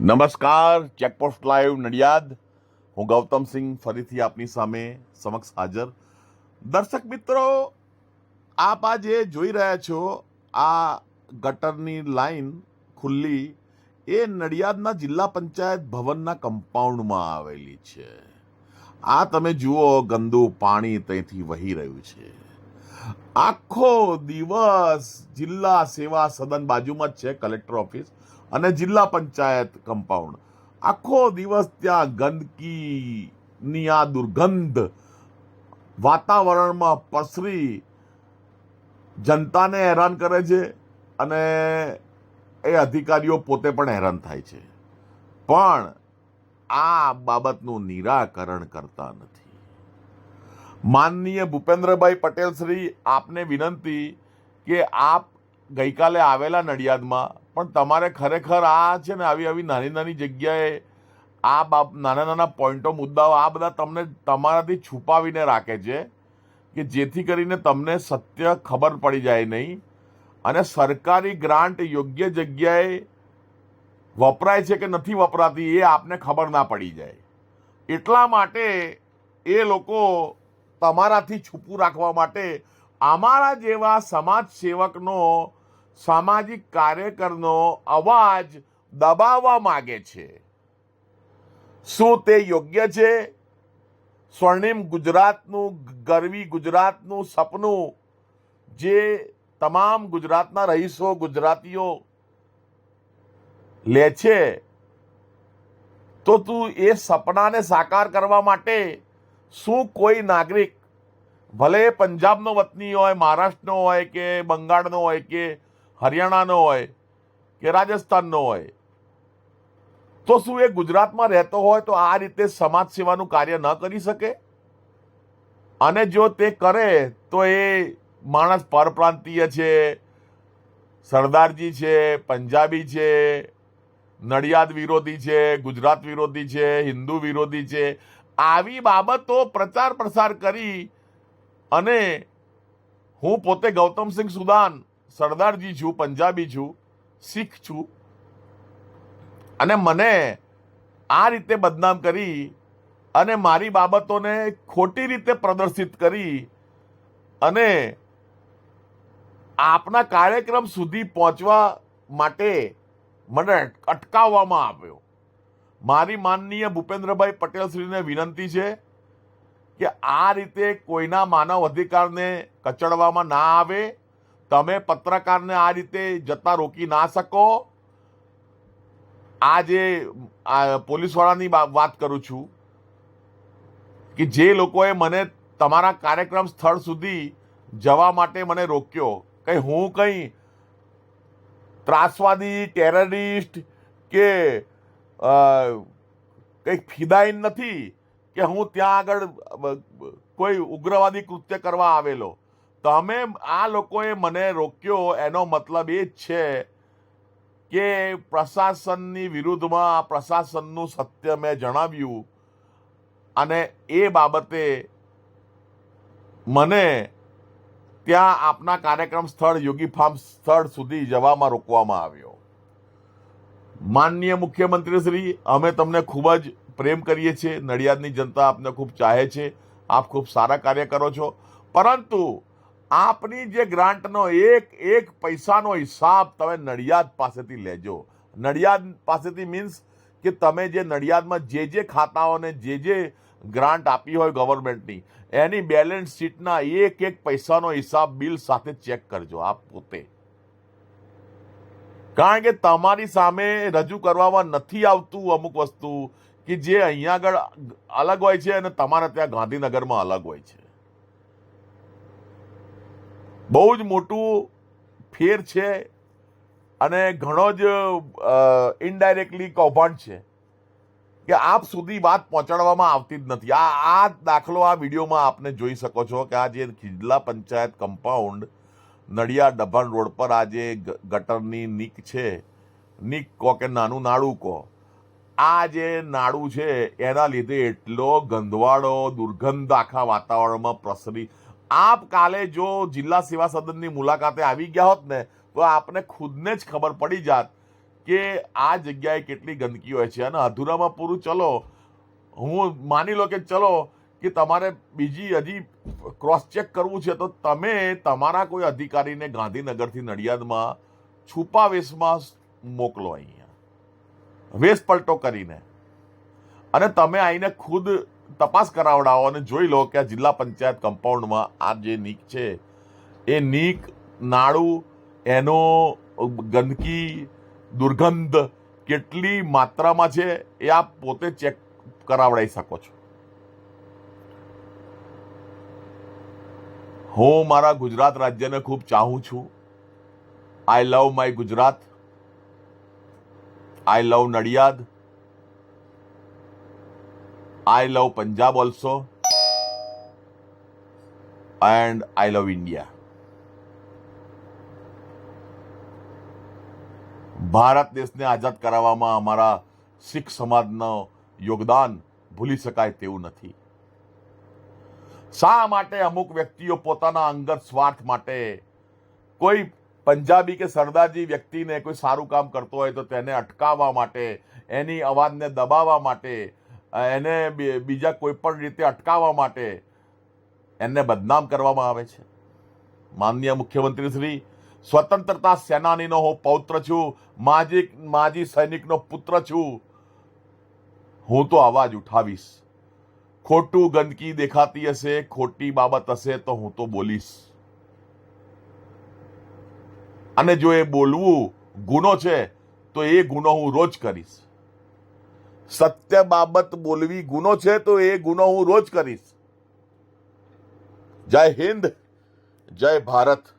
નમસ્કાર, checkpost live Nadiad. હું ગૌતમસિંહ ફરીથી આપની સામે સમક્ષ હાજર. દર્શક મિત્રો, આપ આજે જોઈ રહ્યા છો આ ગટરની લાઈન ખુલ્લી એ નડિયાદના જિલ્લા પંચાયત ભવનના કમ્પાઉન્ડમાં આવેલી છે. આ તમે જુઓ, ગંદુ પાણી ત્યાંથી વહી રહ્યું છે. આખો દિવસ જિલ્લા સેવા સદન બાજુમાં જ છે, કલેક્ટર ઓફિસ. અને જિલ્લા પંચાયત કમ્પાઉન્ડ. આખો દિવસ ત્યાં ગંદકીની આ દુર્ગંધ વાતાવરણમાં પસરી જનતાને હેરાન કરે છે અને એ અધિકારીઓ પોતે પણ હેરાન થાય છે. પણ આ બાબતનું નિરાકરણ કરતા નથી. માનનીય ભૂપેન્દ્રભાઈ પટેલ શ્રી આપને વિનંતી કે આપ ગઈકાલે આવેલા નડિયાદમાં પણ તમારે ખરેખર આ છે ને આવી આવી નાની નાની જગ્યાએ આ બાબ નાના નાના પોઈન્ટો, મુદ્દાઓ આ બધા તમને તમારાથી છુપાવીને રાખે છે કે જેથી કરીને તમને સત્ય ખબર પડી જાય નહીં અને સરકારી ગ્રાન્ટ યોગ્ય જગ્યાએ વપરાય છે કે નથી વપરાતી એ આપને ખબર ના પડી જાય. એટલા માટે એ લોકો તમારાથી છૂપું રાખવા માટે અમારા જેવા સમાજ સેવકનો સામાજિક કાર્યકરનો અવાજ દબાવવા માગે છે. શું તે યોગ્ય છે? સ્વર્ણિમ ગુજરાતનું, ગરવી ગુજરાતનું સપનું, જે તમામ ગુજરાતના રહીશો, ગુજરાતીઓ લે છે? તો તું એ સપનાને સાકાર કરવા માટે શું કોઈ નાગરિક, ભલે પંજાબનો વતની હોય, મહારાષ્ટ્રનો હોય કે બંગાળનો હોય કે હરિયાણાનો હોય કે રાજસ્થાનનો હોય. તો શું એ ગુજરાતમાં રહેતો હોય તો આ રીતે સમાજ સેવાનું કાર્ય ન કરી શકે? અને જો તે કરે તો એ માણસ પરપ્રાંતીય છે, સરદારજી છે, પંજાબી છે, નડિયાદ વિરોધી છે, ગુજરાત વિરોધી છે, હિન્દુ વિરોધી છે, આવી બાબતો પ્રચાર પ્રસાર કરી અને હું પોતે ગૌતમસિંહ સુદાન સરદારજી છું, પંજાબી છું, શીખ છું. અને મને આ રીતે બદનામ કરી અને મારી બાબતોને ખોટી રીતે પ્રદર્શિત કરી અને આપના કાર્યક્રમ સુધી પહોંચવા માટે મને અટકાવવામાં આવ્યો. મારી માનનીય ભૂપેન્દ્રભાઈ પટેલશ્રીને વિનંતી છે કે આ રીતે કોઈના માનવ અધિકારને કચડવામાં ના આવે તમે પત્રકારને આ રીતે જતા રોકી ના શકો. આ જે પોલીસવાળાની વાત કરું છું કે જે લોકોએ મને તમારા કાર્યક્રમ સ્થળ સુધી જવા માટે મને રોક્યો, કંઈ હું કંઈ ત્રાસવાદી, ટેરરિસ્ટ કે કંઈક ફિદાઈન નથી કે હું ત્યાં આગળ કોઈ ઉગ્રવાદી કૃત્ય કરવા આવેલો. તમે આ લોકોએ મને રોક્યો એનો મતલબ એ જ છે કે પ્રશાસનની વિરુદ્ધમાં પ્રશાસનનું સત્ય મેં જણાવ્યું અને એ બાબતે મને ત્યાં આપના કાર્યક્રમ સ્થળ, યોગી ફાર્મ સ્થળ સુધી જવામાં રોકવામાં આવ્યો. માનનીય મુખ્યમંત્રી શ્રી, અમે તમને ખૂબ જ પ્રેમ કરીએ છીએ. નડિયાદની જનતા આપને ખૂબ ચાહે છે. આપ ખૂબ સારા કાર્ય કરો છો. પરંતુ આપની જે ગ્રાન્ટનો એક એક પૈસાનો હિસાબ તમે નડિયાદ પાસેથી લેજો. નડિયાદ પાસેથી મીન્સ કે તમે જે નડિયાદમાં જે જે ખાતાઓને જે જે ગ્રાન્ટ આપી હોય ગવર્મેન્ટની એની બેલેન્સ શીટના એક એક પૈસાનો હિસાબ બિલ સાથે ચેક કરજો આપ પોતે. કારણ કે તમારી સામે રજૂ કરવામાં નથી આવતું અમુક વસ્તુ કે જે અહીંયા આગળ અલગ હોય છે અને તમારે ત્યાં ગાંધીનગરમાં અલગ હોય છે. બહુ જ મોટું ફેર છે અને ઘણો જ ઇનડાયરેક્ટલી કૌભાંડ છે કે આપ સુધી વાત પહોંચાડવામાં આવતી જ નથી. આ આ દાખલો આ વિડીયોમાં આપને જોઈ શકો છો કે આ જે ખીજલા પંચાયત કમ્પાઉન્ડ નડિયા ડભાણ રોડ પર આ જે ગટરની નીક છે, નીક કહો કે નાનું નાડું કહો આ જે નાડું છે એના લીધે એટલો ગંધવાળો, દુર્ગંધ આખા વાતાવરણમાં પ્રસરી આપ કાલે જો જિલ્લા સેવા સદનની મુલાકાતે આવી ગયા હોત ને, તો આપને ખુદને જ ખબર પડી જાત કે આ જગ્યાએ કેટલી ગંદકી હોય છે. અને અધૂરામાં પૂરું ચલો, હું માની લો કે ચલો, કે તમારે બીજી હજી ક્રોસ ચેક કરવું છે, તો તમે તમારા કોઈ અધિકારીને ગાંધીનગરથી નડિયાદમાં છુપા વેશમાં મોકલો અહીંયા. વેશ પલટો કરીને. અને તમે આવીને ખુદ તપાસ કરાવડાવો અને જોઈ લો કે આ જિલ્લા પંચાયત કમ્પાઉન્ડમાં આ જે નીક છે, એ નીક, નાળું, એનો ગંદકી, દુર્ગંધ કેટલી માત્રામાં છે, એ આપ પોતે ચેક કરાવડાવી શકો છો. હું મારા ગુજરાત રાજ્યને ખૂબ ચાહું છું. I love my Gujarat I love Nadiad I love Punjab also and I love India Bharat દેશને આઝાદ કરાવવામાં અમારા શીખ સમાજનો યોગદાન ભૂલી શકાય તેવું નથી. શા માટે અમુક વ્યક્તિઓ પોતાના અંગત સ્વાર્થ માટે કોઈ પંજાબી કે સરદારજી વ્યક્તિને કોઈ સારું કામ કરતો હોય તો તેને અટકાવવા માટે, એની અવાજને દબાવવા માટે એને બીજા કોઈ પણ રીતે અટકાવવા માટે એને બદનામ કરવામાં આવે છે. માનનીય મુખ્યમંત્રી શ્રી, સ્વતંત્રતા સેનાનીનો હું પૌત્ર છું, માજી માજી સૈનિકનો પુત્ર છું. હું તો અવાજ ઉઠાવીશ. ખોટું ગંદકી દેખાતી હશે, ખોટી બાબત હશે તો હું તો બોલીશ. અને જો એ બોલવું ગુનો છે, તો એ ગુનો હું રોજ કરીશ. સત્ય બાબત બોલવી ગુનો છે તો એ ગુનો હું રોજ કરીશ. જય હિન્દ, જય ભારત.